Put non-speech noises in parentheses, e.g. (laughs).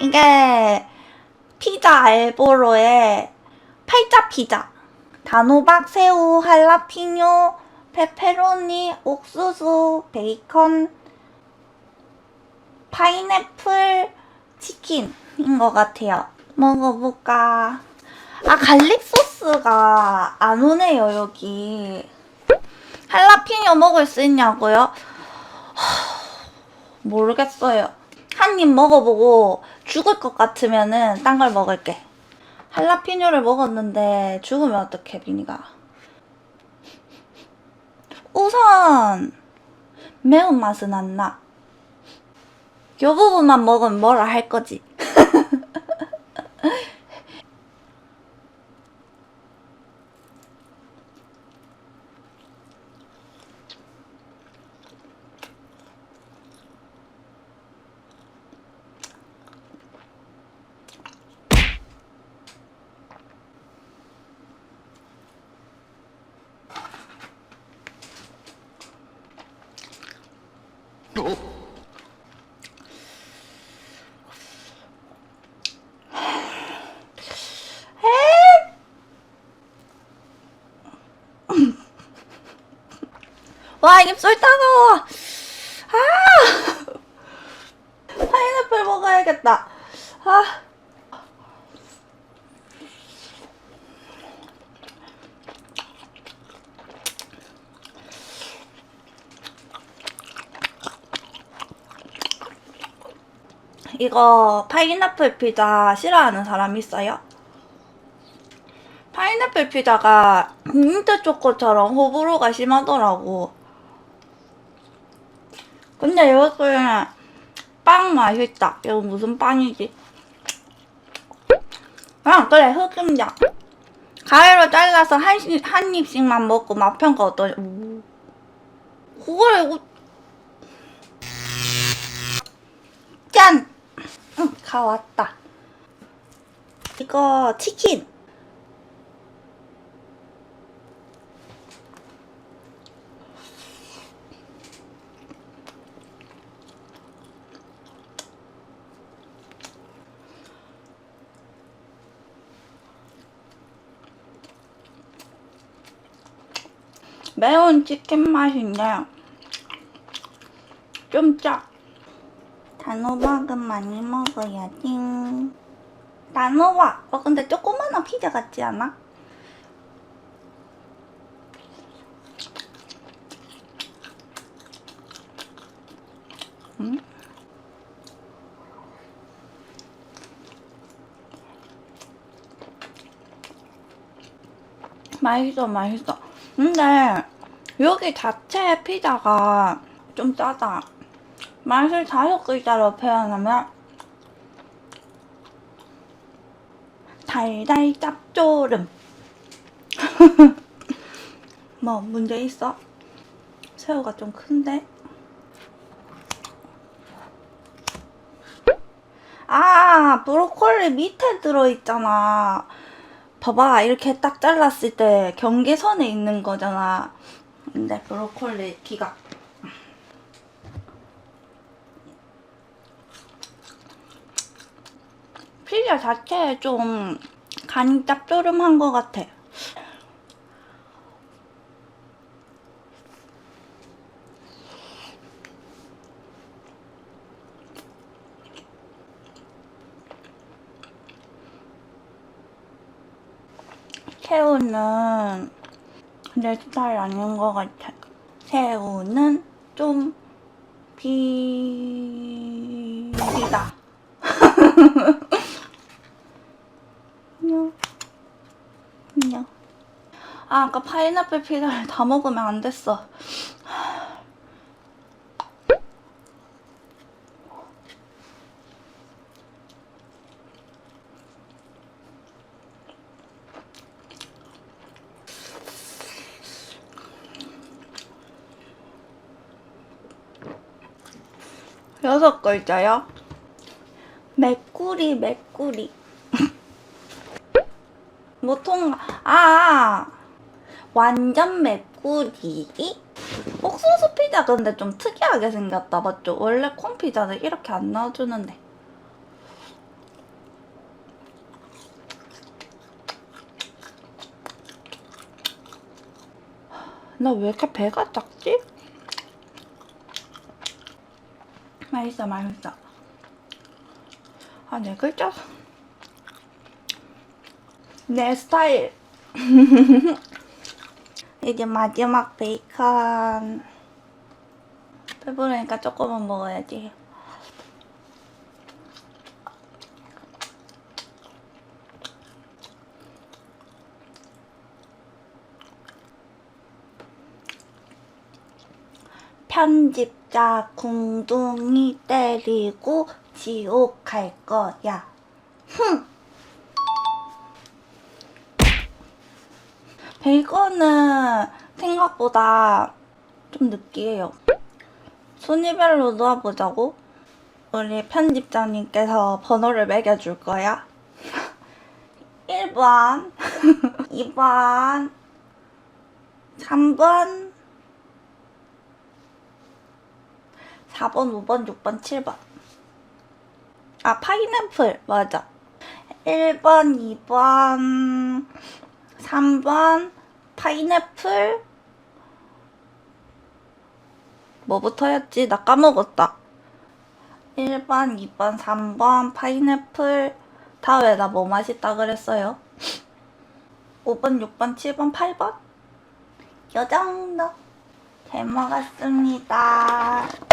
이게 피자 알보로의 팔자 피자. 단호박, 새우, 할라피뇨, 페페로니, 옥수수, 베이컨, 파인애플, 치킨인 것 같아요. 먹어볼까? 아, 갈릭 소스가 안 오네요, 여기. 할라피뇨 먹을 수 있냐고요? 하, 모르겠어요. 한 입 먹어보고 죽을 것 같으면은 딴 걸 먹을게. 할라피뇨를 먹었는데 죽으면 어떡해, 비니가. 우선 매운맛은 안 나. 요 부분만 먹으면 뭐라 할 거지. 와, 입술 따가워. 아! (laughs) 파인애플 먹어야겠다. 아. 이거 파인애플 피자 싫어하는 사람 있어요? 파인애플 피자가 민트 초코처럼 호불호가 심하더라고. 근데 이것은 빵 맛있다. 이거 무슨 빵이지? 아 그래 흑임자. 가위로 잘라서 한, 시- 한 입씩만 먹고 맛평가 어떠냐? 오. 그거를 이거 짠! 응, 가 왔다. 이거 치킨. 매운 치킨 맛인데 좀 짜. 단호박은 많이 먹어야지. 단호박. 어 근데 조그마한 피자 같지 않아? 음? 맛있어, 맛있어. 근데 여기 자체 피자가 좀 짜다. 맛을 다섯 글자로 표현하면 달달 짭조름. (laughs) 뭐 문제 있어? 새우가 좀 큰데? 아, 브로콜리 밑에 들어있잖아. 봐봐, 이렇게 딱 잘랐을 때 경계선에 있는 거잖아. 근데 브로콜리 기각. 피자 자체에 좀 간이 짭조름한 것 같아. 새우는 내 스타일 아닌 것 같아. 새우는 좀 비리다. 안녕. 안녕. 아, 아까 파인애플 피자를 다 먹으면 안 됐어. 여섯 글자요? 맥구리 맥구리 (laughs) 보통 아 완전 맥구리 옥수수 피자 근데 좀 특이하게 생겼다 맞죠? 원래 콩 피자는 이렇게 안 나와주는데 나 왜 이렇게 배가 작지? 맛있어 맛있어. 아 네 글자 내 스타일. (laughs) 이제 마지막 베이컨. 배부르니까 조금만 먹어야지. 편집 자 궁둥이 때리고 지옥 갈 거야. 흥. 베이컨은 생각보다 좀 느끼해요. 순위별로 놓아보자고. 우리 편집장님께서 번호를 매겨줄 거야. 1번, 2번, 3번, 4번, 5번, 6번, 7번. 아, 파인애플. 맞아. 1번, 2번, 3번, 파인애플. 뭐부터였지? 나 까먹었다. 1번, 2번, 3번, 파인애플. 다음에 나뭐 맛있다 그랬어요? 5번, 6번, 7번, 8번? 요 정도. 잘 먹었습니다.